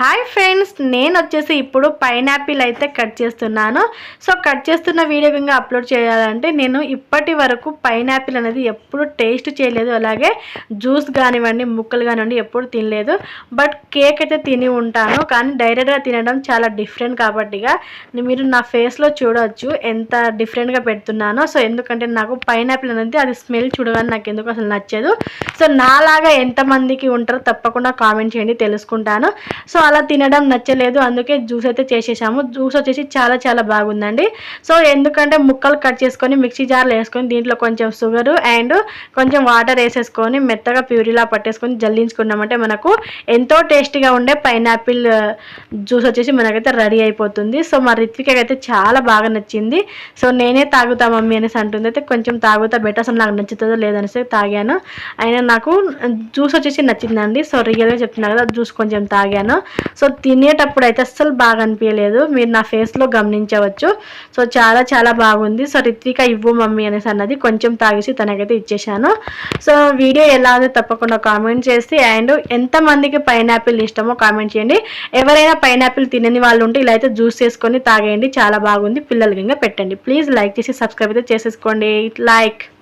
Hi friends నేను వచ్చేసి ఇప్పుడు పైనాపిల్ అయితే కట్ చేస్తున్నాను. సో కట్ చేస్తున్న వీడియో ఇంకా అప్లోడ్ చేయాలంటే నేను ఇప్పటి వరకు పైనాపిల్ అనేది ఎప్పుడు టేస్ట్ చేయలేదు. అలాగే జ్యూస్ కానివ్వండి ముక్కలు కానివ్వండి ఎప్పుడు తినలేదు. బట్ కేక్ అయితే తిని ఉంటాను. కానీ డైరెక్ట్గా తినడం చాలా డిఫరెంట్ కాబట్టిగా మీరు నా ఫేస్లో చూడవచ్చు ఎంత డిఫరెంట్గా పెడుతున్నానో. సో ఎందుకంటే నాకు పైనాపిల్ అనేది అది స్మెల్ చూడగానే నాకు ఎందుకు అసలు నచ్చదు. సో నాలాగా ఎంతమందికి ఉంటారో తప్పకుండా కామెంట్ చేయండి తెలుసుకుంటాను. సో అలా తినడం నచ్చలేదు అందుకే జ్యూస్ అయితే చేసేసాము. జ్యూస్ వచ్చేసి చాలా చాలా బాగుందండి. సో ఎందుకంటే ముక్కలు కట్ చేసుకొని మిక్సీ జార్లో వేసుకొని దీంట్లో కొంచెం షుగర్ అండ్ కొంచెం వాటర్ వేసేసుకొని మెత్తగా ప్యూరిలా పట్టేసుకొని జల్లించుకున్నామంటే మనకు ఎంతో టేస్టీగా ఉండే పైనాపిల్ జ్యూస్ వచ్చేసి మనకైతే రెడీ అయిపోతుంది. సో మా రిత్వికకి అయితే చాలా బాగా నచ్చింది. సో నేనే తాగుతా మమ్మీ అనేసి అంటుంది. అయితే కొంచెం తాగుతా బెటర్ అసలు నాకు నచ్చుతుందో లేదనేసి తాగాను. అయినా నాకు జ్యూస్ వచ్చేసి నచ్చిందండి. సో రియల్గా చెప్తున్నా కదా జ్యూస్ కొంచెం తాగాను. సో తినేటప్పుడు అయితే అస్సలు బాగా అనిపించలేదు మీరు నా ఫేస్లో గమనించవచ్చు. సో చాలా చాలా బాగుంది. సో రిత్విక ఇవ్వు మమ్మీ అనేసి అన్నది కొంచెం తాగేసి తనకైతే ఇచ్చేసాను. సో వీడియో ఎలా ఉందో తప్పకుండా కామెంట్ చేసి అండ్ ఎంతమందికి పైనాపిల్ ఇష్టమో కామెంట్ చేయండి. ఎవరైనా పైనాపిల్ తినని వాళ్ళు ఉంటే ఇలా అయితే జ్యూస్ చేసుకొని తాగేయండి. చాలా బాగుంది. పిల్లలకి ఇంకా పెట్టండి. ప్లీజ్ లైక్ చేసి సబ్స్క్రైబ్ అయితే చేసేసుకోండి. లైక్.